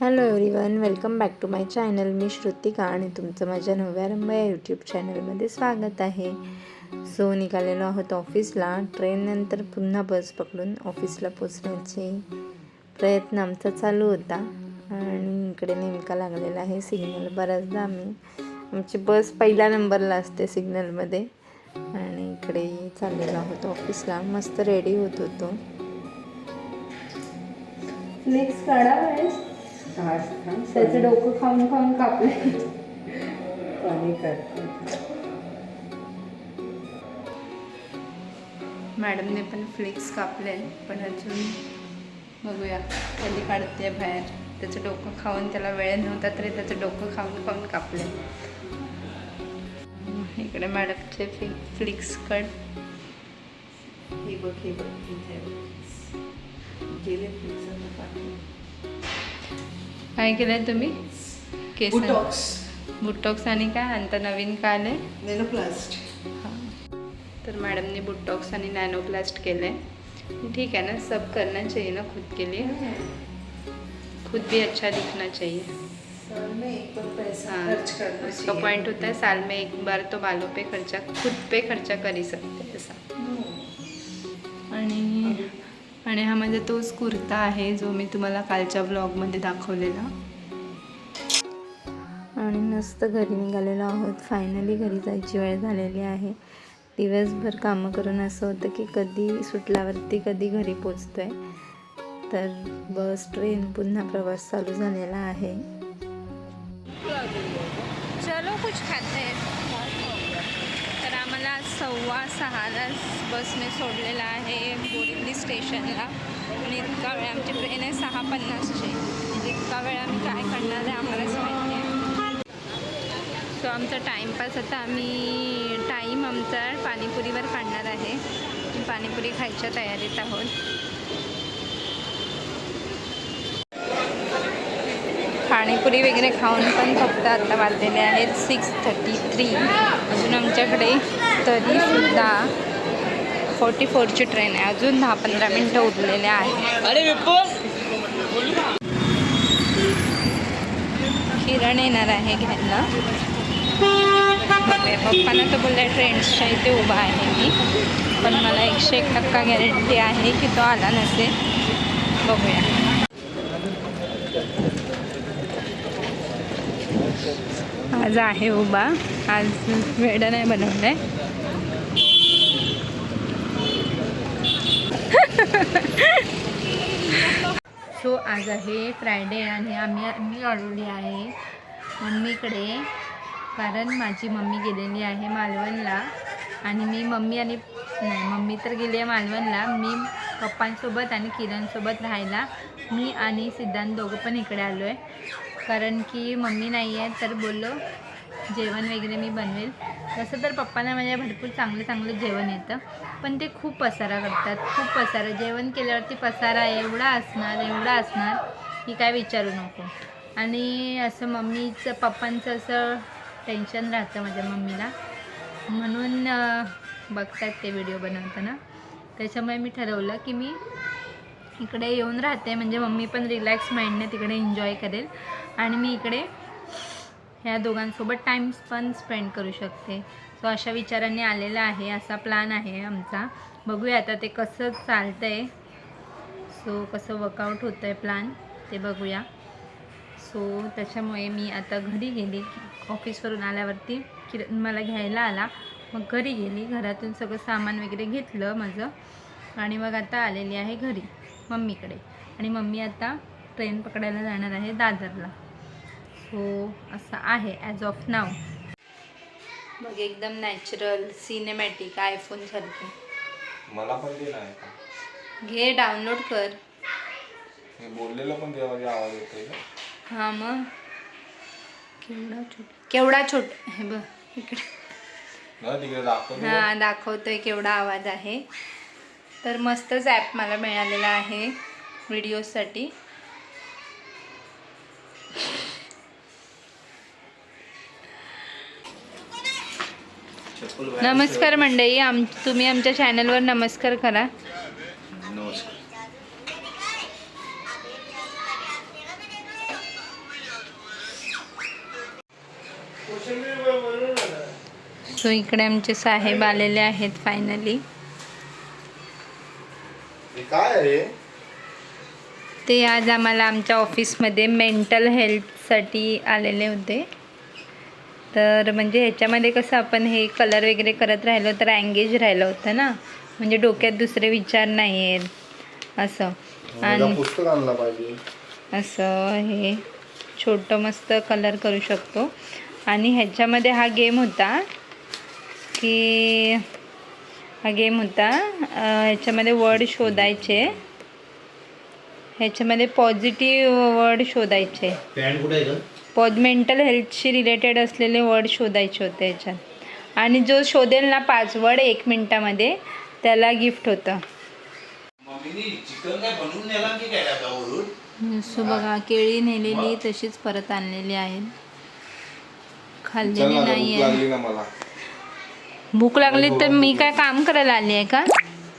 Hello everyone welcome back to my channel मी श्रुतिका आणि तुमचं माझ्या नव्या रंब या यूट्यूब चॅनलमध्ये स्वागत आहे. सो निघालेलो आहोत ऑफिसला ट्रेननंतर पुन्हा बस पकडून ऑफिसला पोचण्याचे प्रयत्न आमचा चालू होता. आणि इकडे नेमका लागलेला आहे सिग्नल बऱ्याचदा आम्ही आमची बस पहिल्या नंबरला असते सिग्नलमध्ये आणि इकडे चाललेलो आहोत ऑफिसला मस्त रेडी होत होतो. नेक्स्ट काढा वेळेस त्याचं डोकं खाऊन खाऊन कापले. पाणी काढते मॅडमने पण फ्लिक्स कापले पण अजून बघूया कधी काढते बाहेर. त्याचं डोकं खाऊन त्याला वेळ नव्हता तरी त्याचं डोकं खाऊन खाऊन कापले. इकडे मॅडमचे फ्लिक्स कट. हे बघ हे बघ. गेले पाठवून. काय केलंय तुम्ही? केस बुटॉक्स. बुटॉक्स आणि काय? आता नवीन काय आले नेनोप्लास्ट. तर मैडम बुटॉक्स आणि नैनोप्लास्ट केले ठीक है ना? सब करना चाहिए ना खुद के लिए. खुद भी अच्छा दिखना चाहिए. साल में एक बार पैसा हाँ, खर्च करना उसका पॉइंट होता है साल में एक बार तो बालों पे खर्चा खुद पे खर्चा कर ही सकते हैं ऐसा। आणि आणि हा माझा तोच कुर्ता आहे जो मी तुम्हाला कालच्या ब्लॉगमध्ये दाखवलेला. आणि मस्त घरी निघालेलो आहोत. फायनली घरी जायची वेळ झालेली आहे. दिवसभर कामं करून असं होतं की कधी सुटल्यावरती कधी घरी पोचतोय. तर बस ट्रेन पुन्हा प्रवास चालू झालेला आहे. चलो कुछ खाते हैं. सव्वा सहालाच बसने सोडलेलं आहे बोरिवली स्टेशनला. आणि इतका वेळ आमची ट्रेन आहे सहा पन्नासची इतका वेळ आम्ही काय करणार आहे आम्हालाच माहिती आहे. सो आमचा टाईमपास आता आम्ही टाईम आमचा पाणीपुरीवर काढणार आहे. पाणीपुरी खायच्या तयारीत आहोत. पाणीपुरी वगैरे खाऊन पण फक्त आता वाजलेले आहेत सिक्स थर्टी थ्री अजून आमच्याकडे तरीसुद्धा फोर्टी फोरची ट्रेन आहे. अजून दहा पंधरा मिनटं उरलेले आहेत. किरण येणार आहे घ्यायला. पप्पांना तर बोलले ट्रेंड्सच्या इथे उभा आहे मी. पण मला एकशे एक टक्का गॅरंटी आहे की तो आला नसेल. बघूया. आज आहे उभा. आज वेड नाही बनवलंय. सो आज आहे फ्रायडे आणि आम्ही मी आलेली आहे. मम्मीकडे कारण माझी मम्मी गेलेली आहे मालवणला. आणि मी मम्मी आणि नाही मम्मी तर गेली आहे मालवणला. मी पप्पांसोबत आणि किरणसोबत राहायला. मी आणि सिद्धांत दोघं पण इकडे आलो आहे कारण की मम्मी नाही आहे तर बोललो जेवण वगैरे मी बनवेल. तसं तर पप्पांना माझ्या भरपूर चांगलं चांगलं जेवण येतं पण ते खूप पसारा करतात खूप पसारा. जेवण केल्यावरती पसारा एवढा असणार एवढा असणार की काय विचारू नको. आणि असं मम्मीचं पप्पांचं असं टेन्शन राहतं माझ्या मम्मीला. म्हणून बघतात ते व्हिडिओ बनवताना. त्याच्यामुळे मी ठरवलं की मी इकडे येऊन राहते म्हणजे मम्मी पण रिलॅक्स माइंडने तिकडे एन्जॉय करेल. आणि मी इकडे ह्या दोघांसोबत टाईम पण स्पेंड करू शकते. सो अशा विचारांनी आलेला आहे असा प्लॅन आहे आमचा. बघूया आता ते कसं चालतं आहे सो कसं वर्कआउट होतं आहे प्लॅन ते बघूया. सो त्याच्यामुळे मी आता घरी गेली. ऑफिसवरून आल्यावरती कि मला घ्यायला आला. मग घरी गेली. घरातून सगळं सामान वगैरे घेतलं माझं. आणि मग आता आलेली आहे घरी. मम्मीकडे. आणि मम्मी आता ट्रेन पकडायला जाणार आहे दादरला. सो असं आहे ॲज ऑफ नाव मग एकदम नॅचरल सिनेमॅटिक आयफोनसारखे मला पण घे डाउनलोड कर. मी बोललेलं पण आवाज येतोय हां मग. केवढा छोट केवढा छोट हे बघ इकडे. हां दाखवतोय केवढा आवाज आहे. तर मस्तच ॲप मला मिळालेला आहे व्हिडिओसाठी नमस्कार मंडई आम तुम्ही आमच्या चॅनलवर नमस्कार करा. नमस्कार. सो इकडे आमचे साहेब आलेले आहेत फायनली हे काय आहे? ते आज आम्हाला आमच्या ऑफिसमध्ये मेंटल हेल्थसाठी आलेले होते. तर म्हणजे ह्याच्यामध्ये कसं आपण हे कलर वगैरे करत राहिलो तर एंगेज राहिलं होतं ना. म्हणजे डोक्यात दुसरे विचार नाही आहेत असं आणि पुस्तक आणला पाहिजे. असं हे छोटं मस्त कलर करू शकतो. आणि ह्याच्यामध्ये हा गेम होता की हा गेम होता अं, ह्याच्यामध्ये वर्ड शोधायचे ह्याच्यामध्ये पॉझिटिव्ह वर्ड शोधायचे पॉज मेंटल हेल्थशी रिलेटेड असलेले वर्ड शोधायचे होते ह्याच्यात आणि जो शोधेल ना पाच वर्ड एक मिनटामध्ये त्याला गिफ्ट होतं. मम्मीनी चिकन काय बनवून नेला की काय डब्यावरून सो बघा केळी नेलेली तशीच परत आणलेली आहेत. खाल्लेली नाही आहे भूक लागली तर मी काय काम करायला आली आहे का?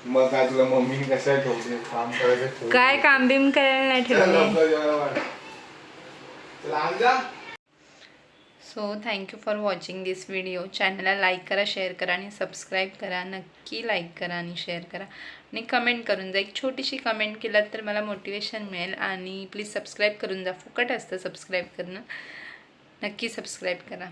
मग काय तुला मम्मीने कशा ठेवली? काम करायचं ठेवली. काय काम बिम करायला नाही चल ठेवले? लवकर जेवायला वाढ. चल आण जा. So thank you for watching this video चॅनलला लाईक करा शेअर करा आणि सबस्क्राईब करा. नक्की लाईक करा आणि शेअर करा. आणि कमेंट करून जा. एक छोटीशी कमेंट केलात तर मला मोटिवेशन मिळेल. आणि प्लीज सबस्क्राईब करून जा. फुकट असतं सबस्क्राईब करणं. नक्की सबस्क्राईब करा.